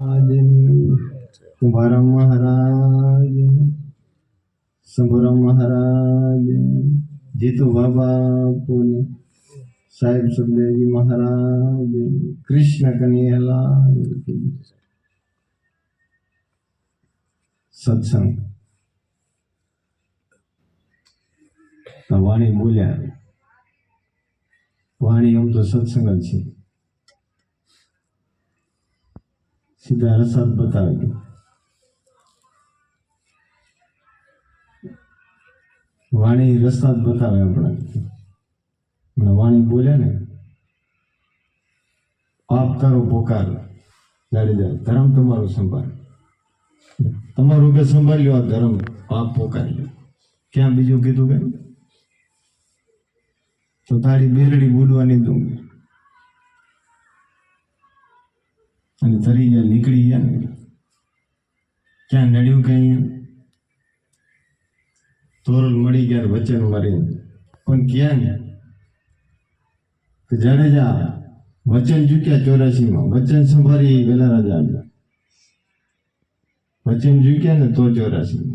મહારાજની કુંભારામ મહારાજ શંભુરામ મહારાજ જીતુ બાબાપુની સાહેબ સુખદેવજી મહારાજ કૃષ્ણ કનૈયાલાલ કી જય. સત્સંગ તો વાણી બોલ્યા વાણી એમ તો સત્સંગ જ છે સીધા રસાદ બતાવે દો વાણી રસ્તા જ બતાવે આપણે હમણાં વાણી બોલે ને આપ તારો પોકાર જાડેજા ધર્મ તમારો સંભાળ તમારું કે સંભાળ્યો આ ધર્મ પાપ પોકારી લ્યો ક્યાં બીજું કીધું કે તો તારી બેરડી બોલવાની તું અને તરી ગયા નીકળી ગયા, ક્યાં નડ્યું કે અહીંયા તોરલ મળી ગયા વચન મારી પણ ક્યાં ને? જાડેજા વચન ચૂક્યા ચોરાસીમાં, વચન સંભાળી વેલા રાજા વચન ચૂક્યા ને તો ચોરાસી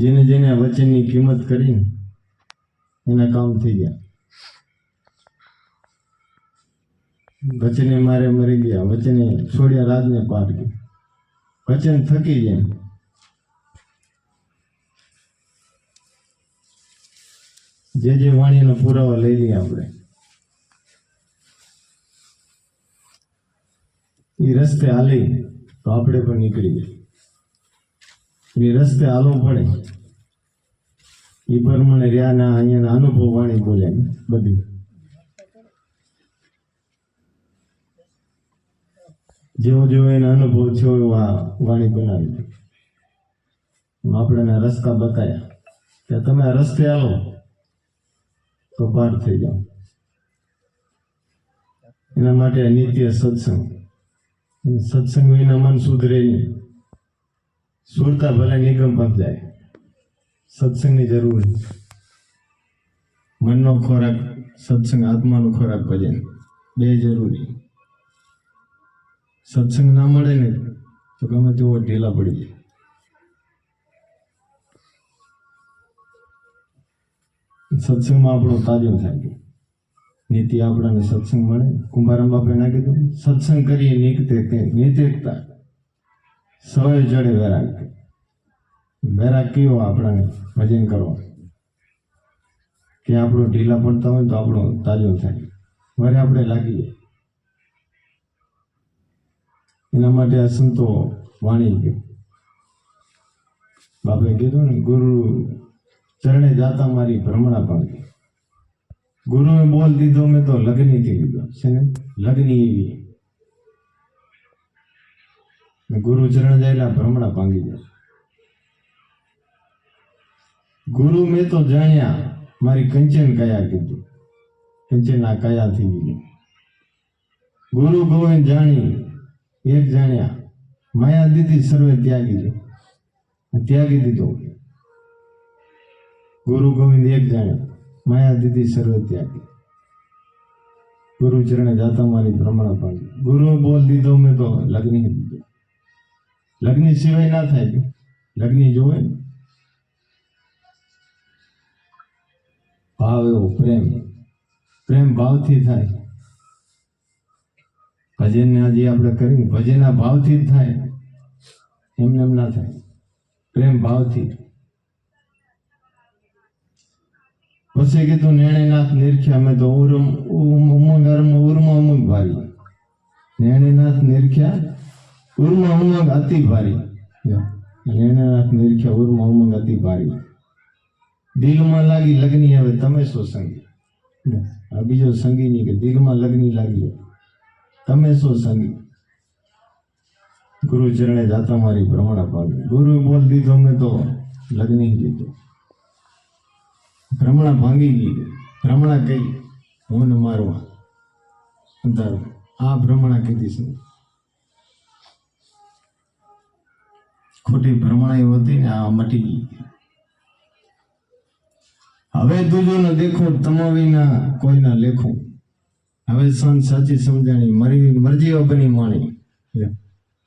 જેને જેને વચનની કિંમત કરી ને, એના કામ થઈ ગયા. વચને મારે મરી ગયા, વચને છોડ્યા રાજને પાર ગયા વચન થકી ગયા. જે જે વાણીનો પુરાવા લઈ લઈએ આપણે. એ રસ્તે હાલી તો આપણે પણ નીકળી જાય એ રસ્તે હાલવું પડે. એ પ્રમાણે રહ્યા ના અહીંયાના અનુભવ વાણી બોલ્યા બધી. જેવો જેવો એનો અનુભવ થયો, એવો આ વાણી બનાવી આપણે રસ્તા બતાવ્યા કે તમે રસ્તે આવો, તો પાર થઈ જાઓ. એના માટે નિત્ય સત્સંગ. સત્સંગ વિના મન સુધરે નહીં. સુરતા ભલે નિગમ પણ જાય. સત્સંગની જરૂર મનનો ખોરાક, સત્સંગ આત્માનો ખોરાક ભજન. બે જરૂરી. સત્સંગ ના મળે ને, તો ગમે તેવો ઢીલા પડી જાય. સત્સંગમાં આપણો તાજો થાય છે નીતિ આપણાને સત્સંગ મળે. કુંભારામ બાપે ના કીધું, સત્સંગ કરીએ નીકતે કે નીતેકતા. સવારે જડે વેરાગ વેરાગ કયો આપણાને ભજન કરો કે આપણો ઢીલા પડતા હોય તો આપણો તાજો થાય વરે આપણે લાગીએ એના માટે આ સંતો વાણી ગયો. બાપે કીધું ને, ગુરુ, ચરણે જાતા મારી ભ્રમણા પામી. ગુરુએ બોલ દીધો, મેં તો લગ્ની થી લીધો. છે ને લગ્ની એવી ગુરુ ચરણ જાયેલા ભ્રમણા ભાંગી જાય ગુરુ મેં તો જાણ્યા, મારી કંચન કયા કીધું. કંચન આ કયા થઈ ગયું ગુરુ ગોવિંદ જાણી એક જાણ્યા, માયા દીધી સર્વે ત્યાગી છે. ત્યાગી દીધો. ગુરુ ગોવિંદ એક જાણ્યા, માયા દીધી સર્વે ત્યાગી. ગુરુ ચરણે જાતા મારી ભ્રમણા પાડી. ગુરુ, બોલ દીધો મેં તો લગ્ન દીધો. લગ્ન સિવાય ના થાય લગ્ન જોવે? ને ભાવ એવો પ્રેમ. પ્રેમ ભાવથી થાય. ભજન જે આપણે કરીને ભજનના ભાવથી જ થાય. એમને એમ ના થાય. પ્રેમ ભાવથી. પછી કીધું, નેણેનાથ નિરખ્યા મેં તો ઉરમ ઉમ- ઉમંગ, અરમ, ઉર્મ ઉમંગ ભારી. નેણેનાથ નિરખ્યા ઉર્મ, ઉમંગ અતિ ભારી. નેણેનાથ નિરખ્યા ઉર્મ, ઉમંગ અતિ ભારી. દિલમાં લાગી લગ્ની હવે તમે શું સંગી? આ બીજો સંગી નહીં કે દિલમાં લગ્ની લાગી. તમે શું સંગી? ગુરુ ચરણે જાતા મારી ભ્રમણ પામી ગુરુ બોલ દીધો મેં તો લગ્ન દીધો. ભ્રમણા ભાંગી ગઈ. ભ્રમણા કઈ હું ને મારવા. અંધારું. આ ભ્રમણા કીધી છે. ખોટી ભ્રમણા હતી ને આ મટી ગઈ. હવે તુજો ન દેખો તમાવીના કોઈના લેખું. હવે સંત સાચી સમજાણી મરી મરજીઓ બની માણી.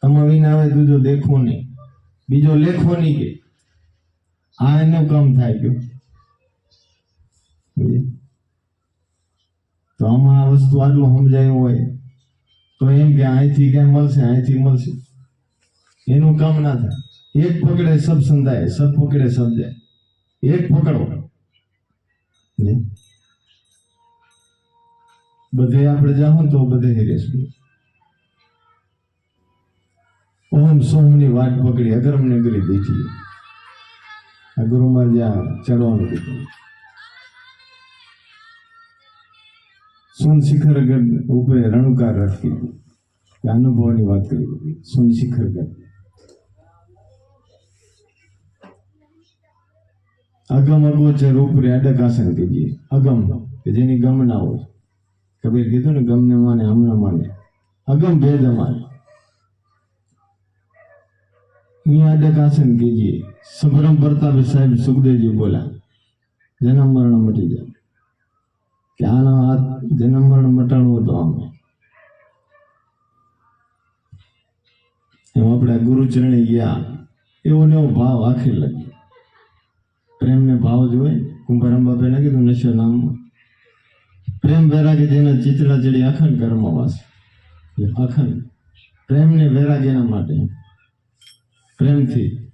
તમે વિના આવે દૂજો દેખવો નહીં. બીજો લેખવો નહીં કે. આ એનું કામ થાય ગયું. તો આમાં આ વસ્તુ આટલું સમજાયું હોય તો એમ કે અહીંથી ક્યાં મળશે અહીંથી મળશે. એનું કામ ના થાય. એક પકડે સબ સંધાય સબ પકડે સબ જાય. એક પકડો? બધે આપણે જાઉં તો બધે રહેશું ઓમ સોમની વાટ પકડી અગરમ નગરી બેઠી. આ ગુરુમાં જ્યાં ચડવાનું કીધું. સુન શિખર ગઢ ઉપર રણુકાર રથ કીધું કે અનુભવની વાત કરી. બધી. સુન શિખર ગઢ અગમ અગોચર ઉપરે અડક આસન કીજીએ. અગમ કે જેની ગમ ના હોય. કબીર કીધું ને ગમને માને હમ માને. અગમ ભેદ અમારે. અહીંયા ડકાસન કીજીએ સબરમ પ્રતાપ સાહેબ સુખદેવજી બોલા, જન્મ મરણ મટી જાય. કે આનો હાથ જન્મ મરણ મટાડવું તો અમે. એમ આપણે ગુરુચરણે ગયા, એવો એવો ભાવ આખી લાગ્યો. પ્રેમને ભાવ જોઈ કુંભારામ બાપે કીધું નશો નામ પ્રેમ વૈરાગ્ય જેના ચિત્રા ચડી અખંડ કર્મ વાસ એટલે અખંડ. પ્રેમને વૈરાગ્યના માટે. પ્રેમથી.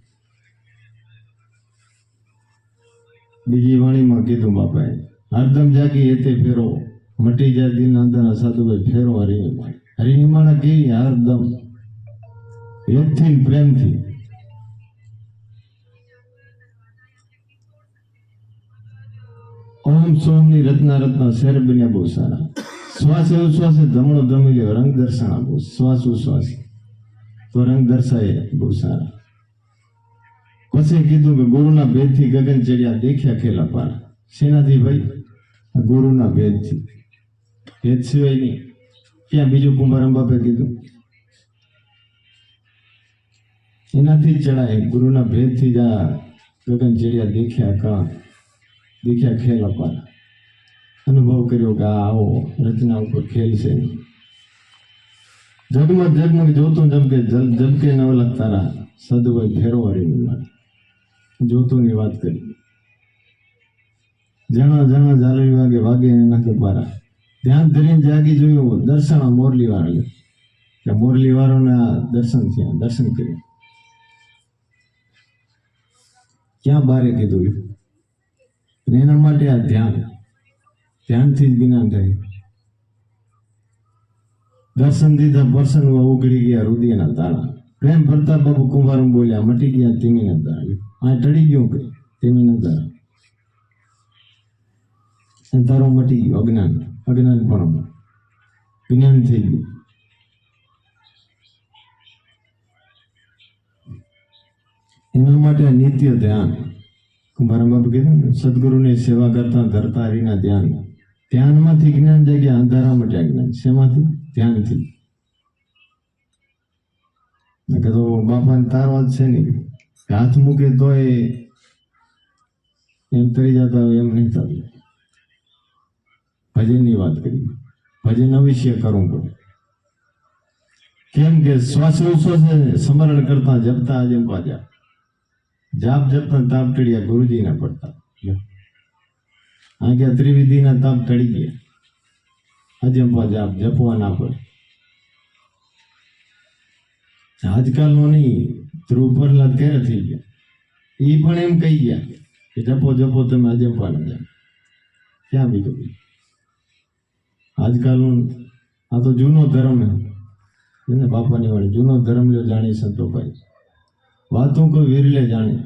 બીજી વાણીમાં કીધું બાપાએ, હરદમ જાગી એતે ફેરો. મટી જાય દિન અંદરના સાધુભાઈ ફેરો હરિનિમાણ હરિનિમાણા કેવી? હરદમ. એકથી પ્રેમથી. ઓમ સોમની રત્ના રત્ના શેર બન્યા બહુ સારા. શ્વાસે ઉશ્વાસે ધમણો ધમી લ્યો રંગ દર્શાણા બહુ, શ્વાસ ઉશ્વાસ તો રંગ દર્શાય બહુ સારા. પછી કીધું કે ગુરુના ભેદથી ગગન ચડ્યા, દેખ્યા ખેલા પાર. શેનાથી ભાઈ? ગુરુના ભેદથી. ભેદ સિવાય નહીં. ત્યાં બીજું કુંભાર બાપે કીધું? એનાથી જ ચડાય. ગુરુના ભેદથી જ આ ગગન ચડ્યા, દેખ્યા કા? દેખ્યા ખેલ અપાર અનુભવ કર્યો કે આ આવો રચના ઉપર ખેલ છે જગમાં જગમગ જોતું જમકે જલ જમકે નવલક તારા સદભાઈ ફેરવાડી મારે. જોતુંની વાત કરી. જણા જણા જાલવી વાગે વાગે એના કે પારા ધ્યાન ધરીને જાગી જોયું દર્શન મોરલી વાળા કે મોરલી વાળાના દર્શન થયા, દર્શન કર્યા. ક્યાં બારે કીધું અને એના માટે આ ધ્યાન, ધ્યાનથી જ જ્ઞાન થાય. દર્શન દીધા પર્સન ઉગડી ગયા રુદિયાના તાળા. પ્રેમ ફરતા બાબુ કુંભાર બોલ્યા, મટી ગયા તીમીના તાળા. આ ટળી ગયું કે તીમીના તાળા? તારો મટી ગયો, અજ્ઞાન. અજ્ઞાન પણ જ્ઞાન થઈ ગયું. એના માટે નિત્ય ધ્યાન. કુંભારામ બાપુ ને, સદગુરુની સેવા કરતા ધરતા હરિના ધ્યાન. ધ્યાનમાંથી જ્ઞાન જગ્યા અંધારા માટે જ્ઞાન. શેમાંથી? ધ્યાનથી. કીધું બાપાને તારવા જ છે નહીં. હાથ મૂકે તોય એમ તરી જતા હોય, એમ નહીં થતું. ભજનની વાત કરી. ભજન અવશ્ય કરવું પડે. કેમ કે શ્વાસ ઉશ્વાસે સ્મરણ કરતા જપતા આજે પાજા જાપ જપતા તાપ ચડ્યા ગુરુજીના પડતા. આગ્યા ત્રિવિધિના તાપ ચડી ગયા. અજંપા જાપ જપવા ના પડે. આજકાલનો નહીં ધ્રુવ પ્રહલાદ ક્યારે થઈ ગયા. એ પણ એમ કહી ગયા કે જપો જપો, તમે અજંપા ના જાપ. ક્યાં બીજું આજકાલનું આ તો જૂનો ધર્મ એને બાપાની વાળી જૂનો ધર્મ લ્યો જાણી સંતોભાઈ વાતું કોઈ વિરલે જાણે.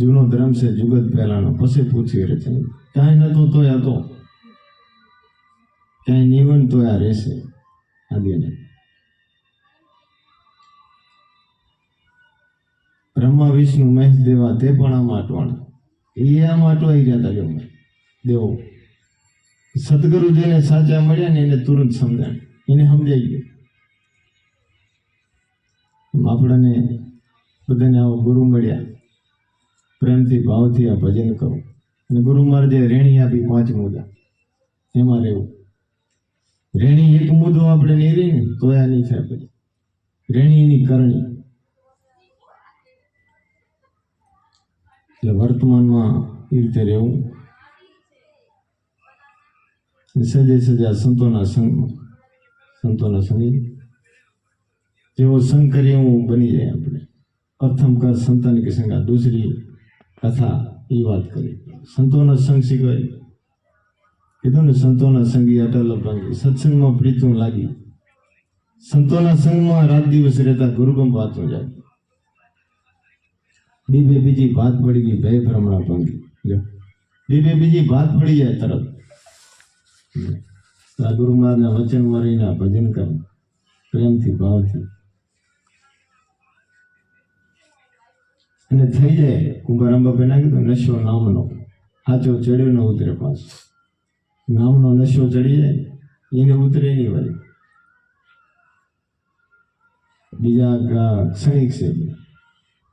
જૂનો ધર્મ છે જુગત પહેલાનો. પછી પૂછી રચના. કાંઈ નતો તોય તો. ક્યાંય નિવન તો આ રહેશે. આદિને બ્રહ્મા, વિષ્ણુ, મહેશ, દેવા તે પણ આમાં અટવાણા એ આમાં અટવાઈ ગયા હતા ગમે. દેવો. સદગુરુ જેને સાચા મળ્યા ને એને તુરંત સમજાય એને સમજાઈ ગયું. આપણને બધાને આવો ગુરુ મળ્યા. પ્રેમથી, ભાવથી આ ભજન કરવું અને ગુરુ મહારાજે રેણી આપી પાંચ મુદ્દા એમાં રહેવું. રેણી એક મુદ્દો આપણે નહીં રહી ને, તો આ નહીં થાય પછી રેણી એની કરણી. એટલે વર્તમાનમાં એ રીતે રહેવું. સજે સજા સંતોના સંગમાં સંતોના સંગી જેવો સંગ કરીએ બની જાય આપણે. પ્રથમ કર સંતન કે સંગા દૂસરી કથા એ વાત કરી. સંતોનો સંગ શીખવાય. કીધું ને, સંતોના સંગી અટલ ભંગી સત્સંગમાં પ્રીતું લાગી. સંતોના સંગમાં રાત દિવસ રહેતા ગુરુગમ વાતો જાય બીબે બીજી ભાત પડી ગઈ ભય ભ્રમણા ભંગી. બીબે બીજી ભાત પડી જાય તરત. ગુરુ મહારાજના વચન વરીના ભજન કરે. પ્રેમથી, ભાવથી. અને થઈ જાય કુંભારામ બાપે ના કીધું નશો નામનો. સાચો ચડ્યો ન ઉતરે પાછો. નામનો નશો ચડી જાય, એને ઉતરે નહીં વળી. બીજા ક્ષણિક છે.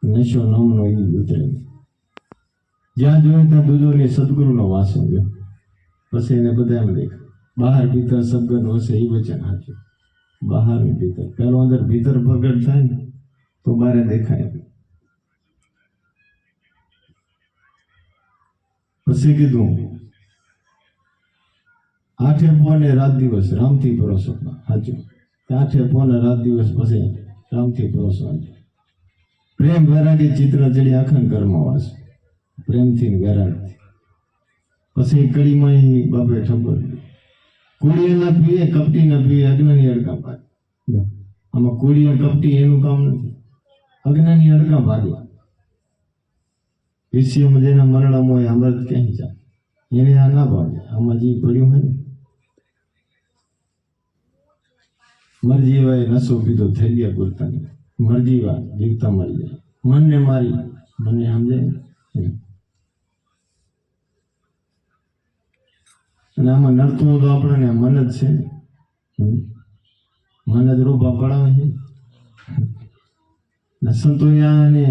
નશો નામનો એ ઉતરે. જ્યાં જોયું ત્યાં દૂધોની સદગુરુનો વાસ હોય પછી એને બધા એમ દેખાય. બહાર ભીતર સદગુરુ હશે એ વચન સાચું બહાર ભીતર. પહેલો અંદર ભીતર પ્રગટ થાય ને, તો બારે દેખાય. પછી કીધું આઠે પોને રાત દિવસ રામથી ભરોસો. સાચું આઠે પોને રાત દિવસ પછી રામથી ભરોસો પ્રેમ વેરાગી ચિત્ર ચડી આખન કર્મ વાસ. પ્રેમથી વૈરાગથી પછી કડીમાં બાપે ઠબર. કુડીએ પીએ કપટી ના પીએ અગ્નિની અડકા ભાગ. આમાં કુડીએ કપટી એનું કામ નથી. અગ્નિની અડકા ભાગે વિષયમાં જેના મરણમ હોય અમૃત ક્યાંય જાય એને આ ના ભાવે. આમાં જે પડ્યું હોય ને, મરજી હોય નસો પીધો થઈ ગયા ગુરતાની મરજી વાત, જીવતા મરી જાય. મનને મારી મને સમજાય? અને આમાં નડતું તો આપણને મન જ છે. મન જ રૂપા પડાવે છે. ને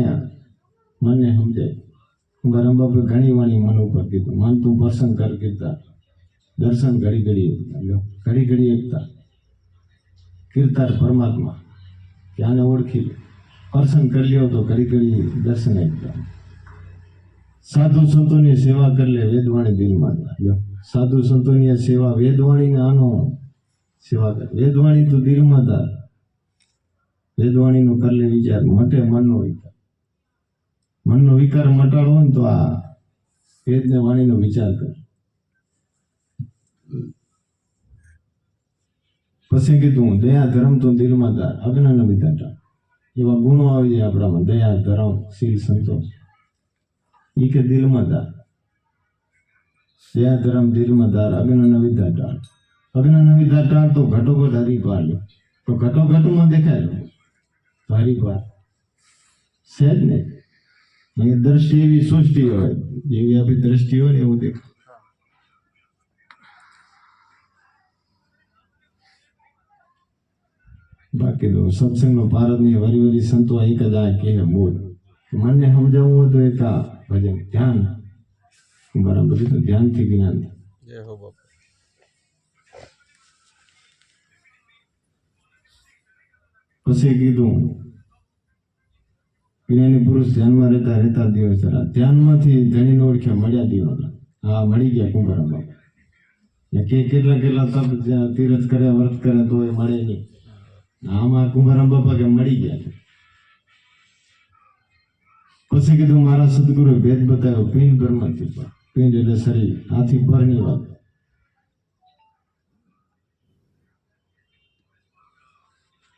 મને સમજાય. ગરમ બાપે ઘણી વાણી મન ઉપર કીધું મન તું પસંદ કર કીર્તા દર્શન ઘડી ઘડી લ્યો, ઘડી ઘડી એકતા કીર્તાર પરમાત્મા ત્યાંને ઓળખી લે. પસંદ કરી લ્યો તો ઘડી ઘડી દર્શન એકતા સાધુ સંતોની સેવા કરી લે વેદવાણી દિલમાં લ્યો. સાધુ સંતોની સેવા વેદવાણી આનો સેવા કર વેદવાણી તો દિલમાં તાર વેદવાણીનો કરી વિચાર મટે મનનો વિચાર મનનો વિકાર મટાડવો ને તો આ વેદને વાણીનો વિચાર કર. પછી કીધું, દયા ધર્મ તો દિલમાં તાર. અજ્ઞાન વિધાતા એવા ગુણો આવી જાય આપણામાં. દયા, ધર્મ, શીલ, સંતોષ. એ કે દિલમાં તાર. દયા, ધર્મ, દિલમાં તાર. અજ્ઞાન વિધા ટાળ અજ્ઞાન વિધા ટાળ તો ઘટોઘટ હરી પાર તો ઘટોઘટમાં દેખાય લો તો હરી પાર છે જ ને? અહીં દ્રષ્ટિ એવી સૃષ્ટિ હોય જેવી આપણી દ્રષ્ટિ હોય ને એવું દેખાય બાકી તો સત્સંગનો ભારતની વરી વરી સંતો એક જ આ કહે બોલ મને સમજાવવું હોય તો એક આ ભજન ધ્યાન બરાબર તો ધ્યાનથી જ્ઞાન થાય. જય હો બાપા પછી કીધું જ્ઞાની પુરુષ ધ્યાનમાં રહેતા રહેતા દિવસ રહ્યા ધ્યાનમાંથી ધણીને ઓળખ્યા, મળ્યા દિવસ હા, મળી ગયા કુંભારામ. બાપા કે કેટલા કેટલા તપ જ્યાં તીરથ કરે વ્રત કરે તો એ મળે નહીં. આમાં કુંભારામ બાપા કે મળી ગયા. પછી કીધું, મારા સદગુરુ ભેદ બતાવ્યો, પિંડ બ્રહ્મથી પર પિંડ એટલે શરીર આથી પરની વાત.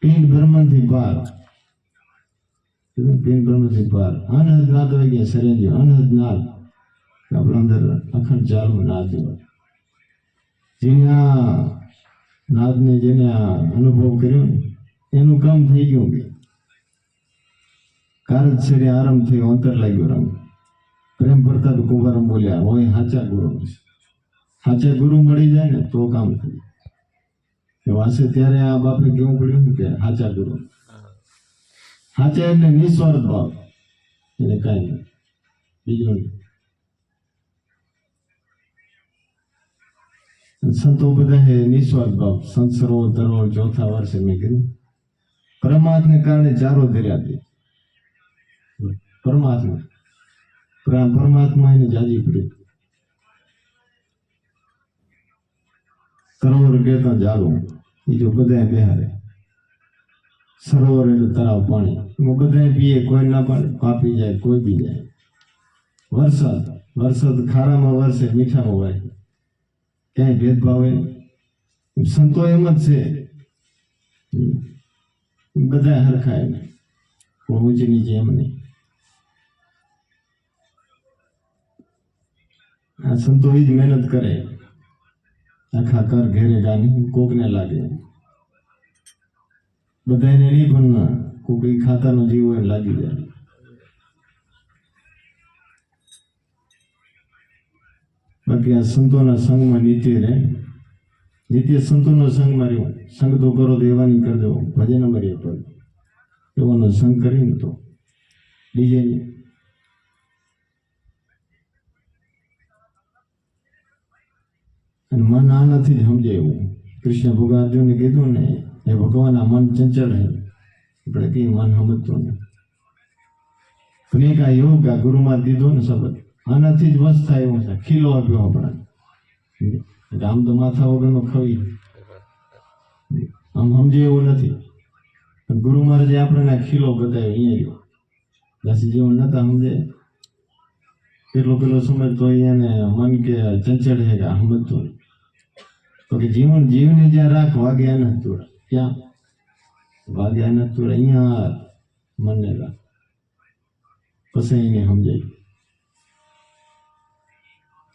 પિંડ બ્રહ્મથી પાર કીધું પિંડ બ્રહ્મથી પાર અનહદ નાદ હોય ગયા શરીર અનહદ નાદ આપણા અંદર અખંડ ચાલુ નાદ જેને આ નાદને જેને આ અનુભવ કર્યો ને, એનું કામ થઈ ગયું. કે કારજ શરીર આરામ થયો, અંતર લાગ્યું રંગ પ્રેમ પ્રતાપ કુંભારમ બોલ્યા હોય સાચા ગુરુ. સાચા ગુરુ મળી જાય ને, તો કામ થયું. વાસે ત્યારે આ બાપે કેવું પડ્યું કે, સાચા ગુરુ. સાચા એટલે નિસ્વાર્થ ભાવ એને કાંઈ નહીં બીજું નહીં સંતો બધા હે નિસ્વાર્થ ભાવ સંત સરોવર ધરોવર ચોથા વર્ષે મેં કીધું પરમાત્મને કારણે ચારો ધર્યા દે પરમાત્મા પ્રા- પરમાત્મા એને જાજી પડી સરોવર કહેતા જારું એ જો બધા બેહારે સરોવર એટલે તળાવ પાણી. એમાં બધા પીએ, કોઈ ના પાડે, પાપી જાય, કોઈ બી જાય. વરસાદ વરસાદ ખારામાં વરસે, મીઠામાં વરે ક્યાંય ભેદભાવ હોય નહીં. સંતો એમ જ છે. બધા હરખાય ને કોઈ ઊંચ નીચે એમ નહીં. આ સંતો એ જ મહેનત કરે. આખા કર ઘેરે ગાની કોકને લાગે. બધાને નહીં પણ ના. કોક ઈ ખાતાનો જીવ ને લાગી જાય. બાકી આ સંતોના સંઘમાં નીચે રહે. નિત્ય સંતોના સંગમાં રહ્યો. સંગ તો કરો તો એવાની કરજો. ભજન મરીએ પર એવાનો સંગ કરીને તો. બીજે અને મન આનાથી જ સમજે એવું કૃષ્ણ ભગવાન અર્જુને કીધું ને એ ભગવાન આ મન ચંચલ હે. આપણે કઈ મન સમજતું નહીં આ યોગ આ ગુરુમાં દીધો ને શબ્દ. આનાથી જ વસ થાય એવું છે. ખીલો આપ્યો આપણા આમ તો માથા વગરનો ખવી. આમ સમજે એવું નથી. ગુરુ મહારાજે આપણને ખીલો બતાવ્યો, અહીંયા ગયો દાસી જેવું નતા સમજે. કેટલો પેલો સમજતો એને મન કે ચંચળ છે કે સમજતો તો કે જીવન જીવને જ્યાં રાખ વાગ્યા એને તોડા ક્યાં વાગ્યા નથી તોડા અહીંયા મને રાખ. પછી એને સમજાય.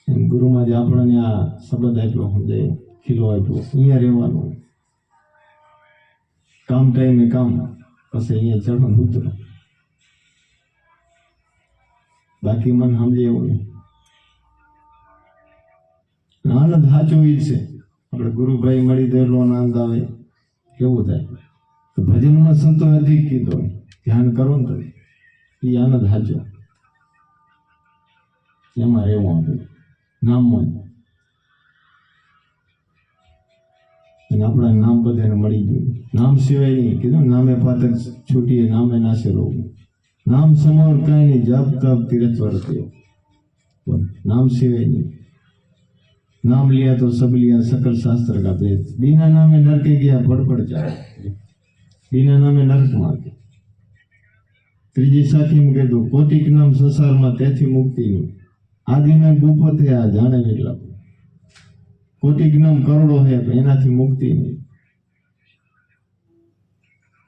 એમ ગુરુમાં જે આપણને આ શબ્દ આપ્યો સમજાય. ખીલો આપ્યો અહીંયા રહેવાનું. કામ ટાઈમે કામ. પછી અહીંયા ચડવાનું ઉતરો. બાકી મન સમજે એવું નહીં. આનંદ સાચો એ છે. આપણે ગુરુભાઈ મળી દેલો આનંદ આવે. કેવું થાય. તો ભજનમાં સંતો અધિક કીધો. ધ્યાન કરો ને એ આનંદ સાચો. એમાં રહેવું આપણે. નામમાં. અને આપણા નામ બધાને મળી ગયું. નામ સિવાય નહીં. કીધું નામે પાતક છૂટીએ નામે નાશે રહું નામ સમોર કાંઈ નહીં. જાપ તાપ તીરથ બોલ, નામ સિવાય નહીં. नाम लिया तो सब लिया सकल शास्त्र का भेद बिना नामे नरके गया पड़पड़ जाए बिना नामे નરક માર્ગે ત્રીજી સાખીમાં કીધું કોટિક નામ સંસારમાં તેથી મુક્તિ નહીં આદિના ગુપતે આ જાણે એટલા કોટિક નામ કરોડો હે પણ એનાથી મુક્તિ નહીં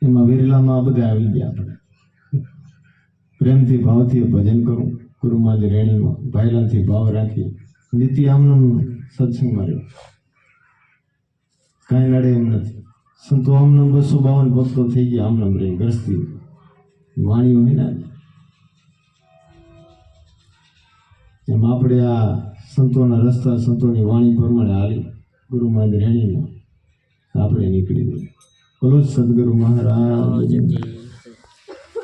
એમાં વિરલામાં આ બધા આવી ગયા આપણે પ્રેમથી ભાવથી ભજન કરું ગુરુમાં જ રેણીમાં ભાઈલાથી ભાવ રાખી નીતિ આમનો સત્સંગમાં રહ્યો. કાંઈ નડે એમ નથી. સંતો આમનામ બસો બાવન ભક્તો થઈ ગયા, આમનામ રહી ગ્રસ્તી વાણી હોય ને? એમ આપણે આ સંતોના રસ્તા, સંતોની વાણી પ્રમાણે હાલી. ગુરુ મહારાજ રેણીમાં આપણે નીકળી ગયું. બોલો સદગુરુ મહારાજ.